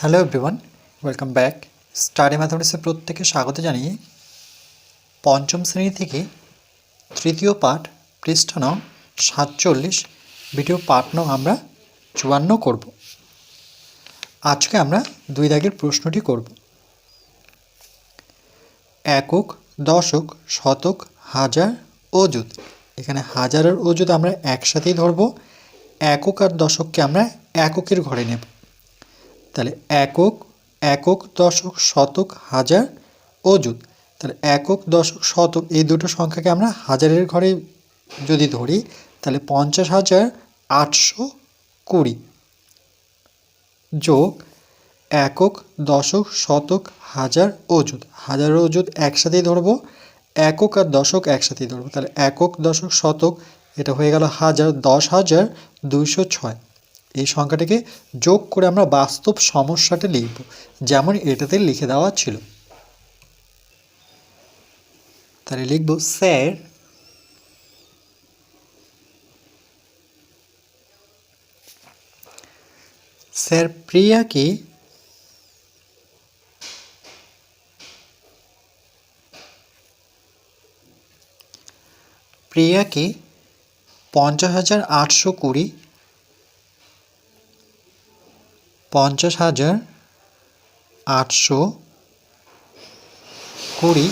Hello everyone welcome back study ম্যাথমেটিক্সে প্রত্যেকে স্বাগত জানিয়ে পঞ্চম শ্রেণি থেকে তৃতীয় পাঠ, পৃষ্ঠা নং সাতচল্লিশ, ভিডিও পাঠ নং আমরা চুয়ান্ন করব। আজকে আমরা দুই দাগের প্রশ্নটি করব। একক, দশক, শতক, হাজার, অযুত। এখানে হাজারের অযুত আমরা একসাথেই ধরব। একক আর দশককে আমরা এককের ঘরে নেব। তাহলে একক একক, দশক, শতক, হাজার, অযুত। তাহলে একক, দশক, শতক, এই দুটো সংখ্যাকে আমরা হাজারের ঘরে যদি ধরি, তাহলে পঞ্চাশ হাজার আটশো কুড়ি যোগ একক, দশক, শতক, হাজার, অযুত। হাজার, অযুত একসাথেই ধরবো। একক আর দশক একসাথেই ধরবো। তাহলে একক, দশক, শতক, এটা হয়ে গেল হাজার, দশ হাজার দুইশো ছয়। এই সংখ্যাটাকে যোগ করে আমরা বাস্তব সমস্যাটা লিখব, যেমন এটাতে লিখে দেওয়া ছিল। তাহলে লিখব, স্যার স্যার প্রিয়াকে প্রিয়াকে পঞ্চাশ হাজার আটশো কুড়ি। পঞ্চাশ হাজার আটশো কুড়ি।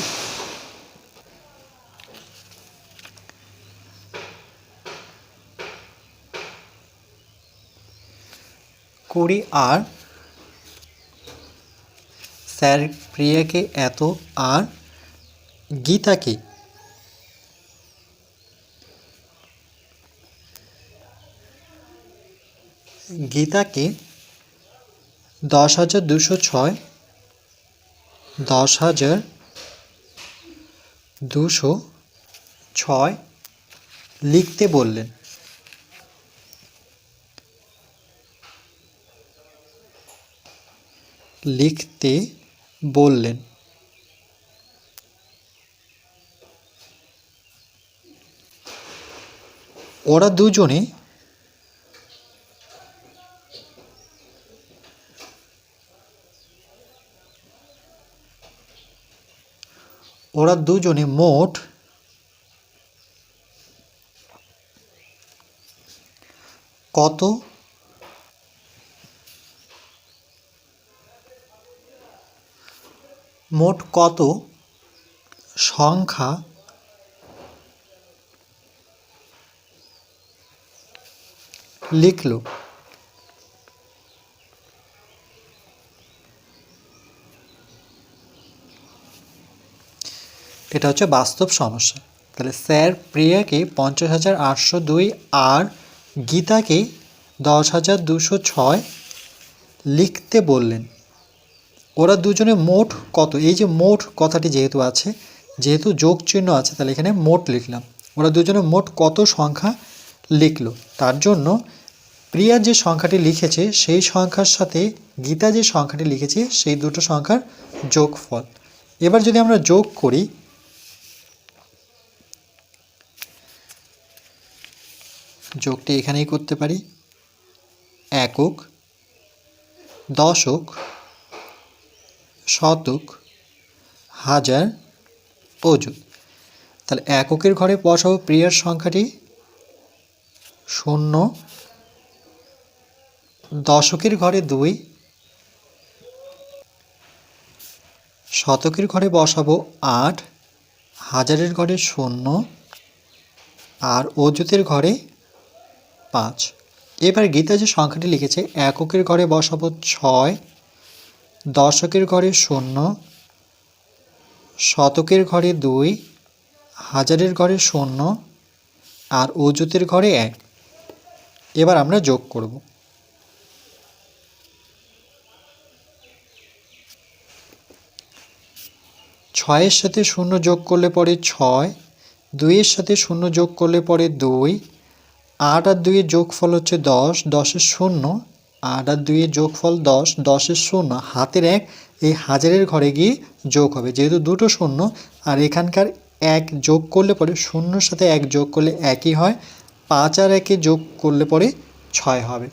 কুড়ি আর স্যার প্রিয়াকে এত আর গীতাকে গীতাকে দশ হাজার দুশো ছয় দশ হাজার দুশো ছয় লিখতে বললেন। লিখতে বললেন। ওরা দুজনে ওরা দুজনে মোট কত? মোট কত সংখ্যা? লিখল। এটা হচ্ছে বাস্তব সমস্যা। তাহলে স্যার প্রিয়াকে পঞ্চাশ হাজার আটশো দুই আর গীতাকে দশ হাজার দুশো ছয় লিখতে বললেন। ওরা দুজনে মোট কত? এই যে মোট কথাটি যেহেতু আছে, যেহেতু যোগ চিহ্ন আছে, তাহলে এখানে মোট লিখলাম। ওরা দুজনে মোট কত সংখ্যা লিখলো? তার জন্য প্রিয়া যে সংখ্যাটি লিখেছে, সেই সংখ্যার সাথে গীতা যে সংখ্যাটি লিখেছে, সেই দুটো সংখ্যার যোগফল। এবার যদি আমরা যোগ করি যোগটি এখানেই করতে পারি। একক দশক শতক হাজার অযুত। তাহলে এককের ঘরে বসাবো প্রিয়ার সংখ্যাটি শূন্য দশকের ঘরে দুই শতকের ঘরে বসাবো আট, হাজারের ঘরে শূন্য, আর অযুতের ঘরে পাঁচ। এবার গীতা যে সংখ্যাটি লিখেছে, এককের ঘরে বসাবো ছয়, দশকের ঘরে শূন্য, শতকের ঘরে দুই, হাজারের ঘরে শূন্য, আর অযুতের ঘরে এক। এবার আমরা যোগ করব। ছয়ের সাথে শূন্য যোগ করলে পরে ছয়, দুইয়ের সাথে শূন্য যোগ করলে পরে দুই আট আর দুইয়ের যোগফল হচ্ছে দশ, দশের শূন্য। আট আর দুইয়ের যোগফল দশ, দশের শূন্য। হাতের এক, এই হাজারের ঘরে গিয়ে যোগ হবে। যেহেতু দুটো শূন্য, আর এখানকার এক যোগ করলে পরে শূন্যর সাথে এক যোগ করলে একই হয়, পাঁচ আর একে যোগ করলে পরে ছয় হবে।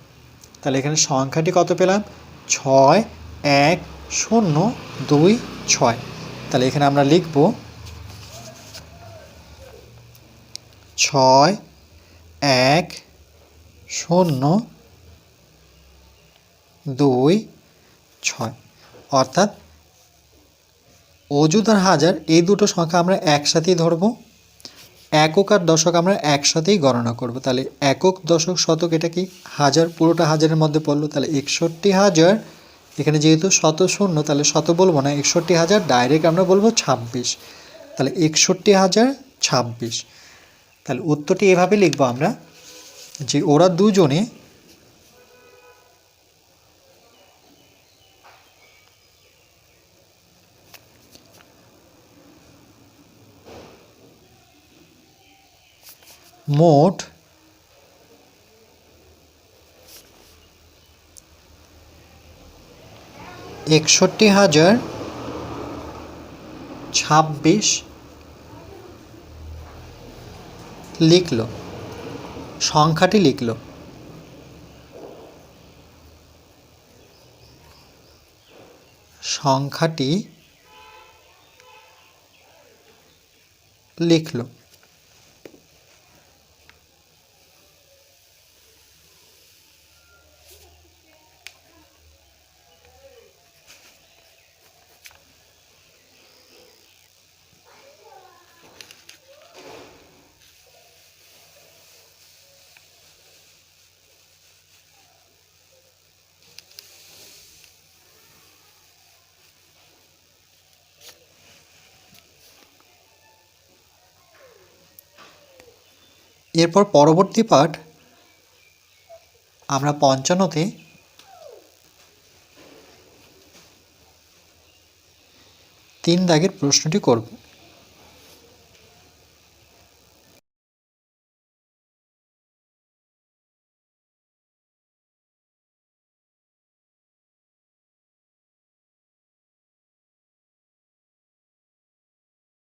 তাহলে এখানে সংখ্যাটি কত পেলাম? ছয়, এক, শূন্য, দুই, ছয়। তাহলে এখানে আমরা লিখব, ছয় এক, শূন্য, দুই, ছয়। অর্থাৎ অযুত আর হাজার এই দুটো সংখ্যা আমরা একসাথেই ধরব। একক আর দশক আমরা একসাথেই গণনা করব। তাহলে একক, দশক, শতক, এটা কি? হাজার, পুরোটা হাজারের মধ্যে পড়ল। তাহলে একষট্টি হাজার, এখানে যেহেতু শত শূন্য, তাহলে শত বলব না, একষট্টি হাজার ডাইরেক্ট আমরা বলব ছাব্বিশ। তাহলে একষট্টি হাজার, ছাব্বিশ। তাহলে উত্তরটি এভাবে লিখব আমরা যে ওরা দুজনে মোট একষট্টি হাজার ছাব্বিশ লিখল। সংখ্যাটি লিখল। সংখ্যাটি লিখল। এরপর পরবর্তী পাঠ আমরা পঞ্চানতে তিন দাগের প্রশ্নটি করব।